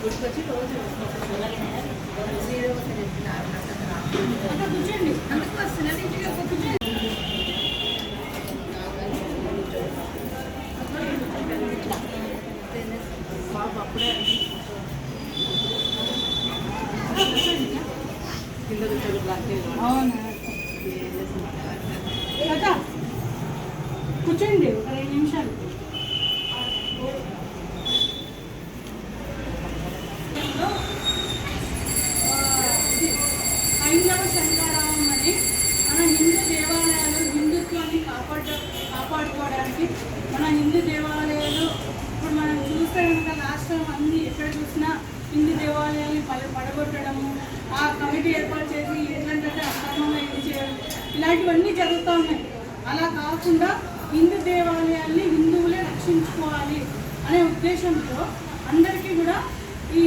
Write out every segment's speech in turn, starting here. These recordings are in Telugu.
గుర్తుకొచ్చి రోజు కూర్చోండి అందుకు వస్తున్నారు ఇంటికి కూర్చోండి బాబు అప్పుడే కింద అవునా కూర్చోండి ఒక రెండు నిమిషాలు ఆ, ఇది హైందవ శంకరామం అని మన హిందూ దేవాలయాలు హిందుత్వాన్ని కాపాడ కాపాడుకోవడానికి మన హిందూ దేవాలయాలు ఇప్పుడు మనం చూస్తే కనుక లాస్ట్ టైం అన్ని తెలిసిన చూసినా హిందూ దేవాలయాన్ని పడ పడగొట్టడము ఆ కమిటీ ఏర్పాటు చేసి ఏంటంటే అక్రమంగా ఇది చేయడం ఇలాంటివన్నీ జరుగుతూ ఉన్నాయి. అలా కాకుండా హిందూ దేవాలయాల్ని హిందువులే రక్షించుకోవాలి అనే ఉద్దేశంతో అందరికీ కూడా ఈ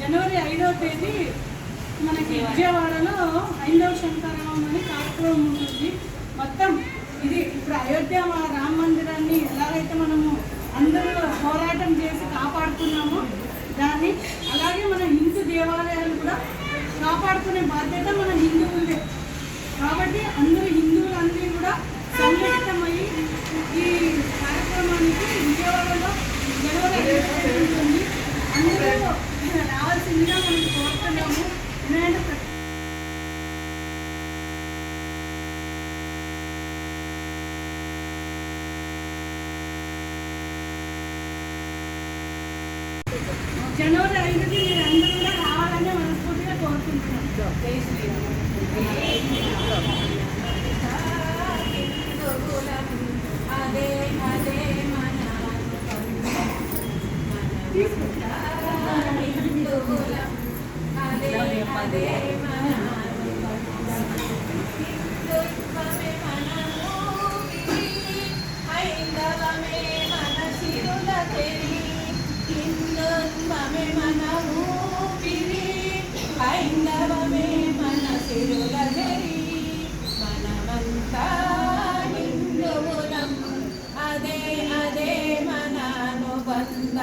జనవరి ఐదవ తేదీ మనకి విజయవాడలో హైందవ శంకరామం కార్యక్రమం ఉంటుంది మొత్తం ఇది ఇప్పుడు అయోధ్య రామ మందిరాన్ని ఎలా అలాగే మన హిందూ దేవాలయాలు కూడా కాపాడుకునే బాధ్యత మన హిందువులదే. కాబట్టి అందరూ హిందువులందరూ కూడా సంఘటితమై ఈ కార్యక్రమానికి విజయవాడలో జనవరి ఉంటుంది అందరూ రావాల్సిందిగా మనం కోరుతున్నాము. ఎందుకంటే ప్రతి జనవరి ఐదుకి మీరు అందరూ కూడా రావాలని మనస్ఫూర్తిగా కోరుకుంటున్నాం జై శ్రీరామ్ అదే అదే మన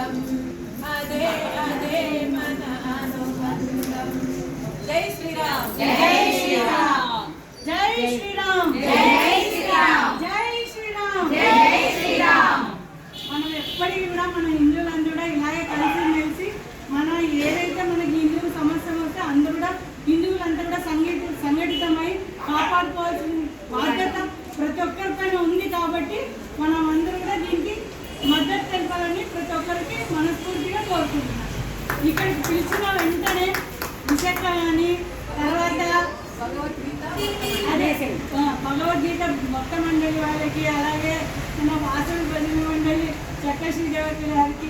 అనుబంధం అదే అదే మన అనుబంధం. జై శ్రీరామ్. జై శ్రీరామ్. జై శ్రీరామ్. జై శ్రీరామ్. జై శ్రీరామ్. జై శ్రీరామ్. మనం ఎప్పటికీ కూడా మన హిందువులందరూ కూడా ఇలాగే కలిసి మెలిసి మన ఏదైతే మనకి హిందూ సమస్య వస్తే అందరూ కూడా హిందువులంతా కూడా సంఘటి సంఘటితమై కాపాడుకోవాల్సిన బాధ్యత ప్రతి ఒక్కరి పైన ఉంది కాబట్టి మనం అందరూ కూడా దీనికి మద్దతు తెలపాలని ప్రతి ఒక్కరికి మనస్ఫూర్తిగా కోరుకుంటున్నాం ఇక్కడికి పిలిచిన వెంటనే విశాఖ కానీ తర్వాత అదే భగవద్గీత భక్త మండలి వాళ్ళకి అలాగే మన వాసవి భజన మండలి చక్కశ్రీ దేవతి గారికి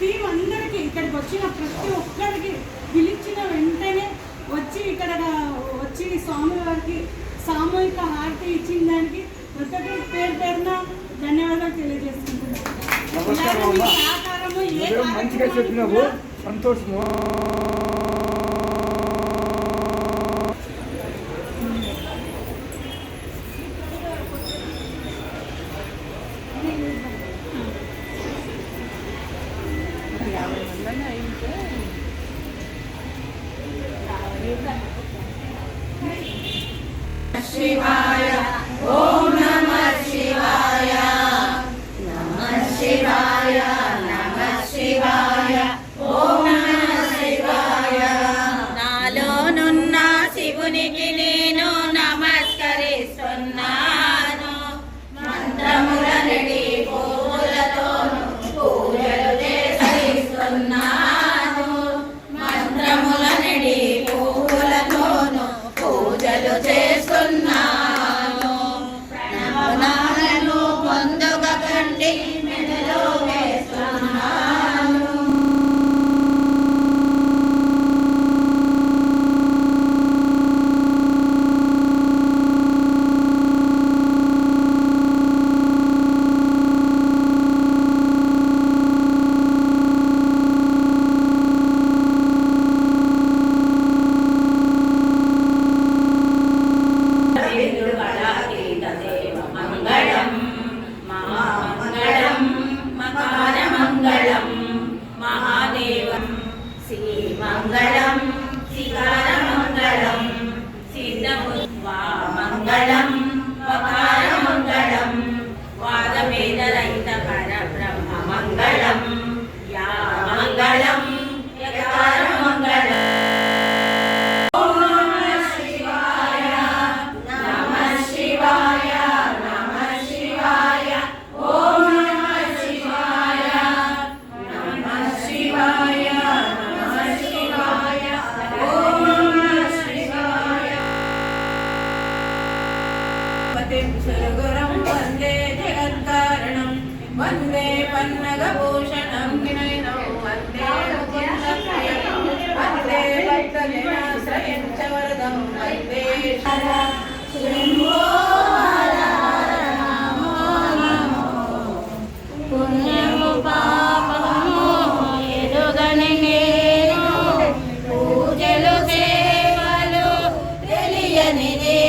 టీం అందరికీ ఇక్కడికి వచ్చిన ప్రతి ఒక్కరికి పిలిచిన వెంటనే వచ్చి ఇక్కడ వచ్చి స్వామి వారికి సామూహిక హారతి ఇచ్చిన దానికి ప్రతి ఒక్కరికి పేరు పేరున ధన్యవాదాలు తెలియజేసుకుంటున్నాను. మంచిగా చెప్పినావు? సంతోషము. శివాయ ఓం నమ శివాయ నమ శివాయ. मङ्गलं शिकारमङ्गलं सिद्धभूत्वा मङ्गलम् వందే పన్నగ భూషణం వినయనం వందే వందే భక్తజనాశ్రయించవరదం వందే శంభో పుణ్యము పాపము ఎరుగనిగే పూజలు సేవలు తెలియనిదే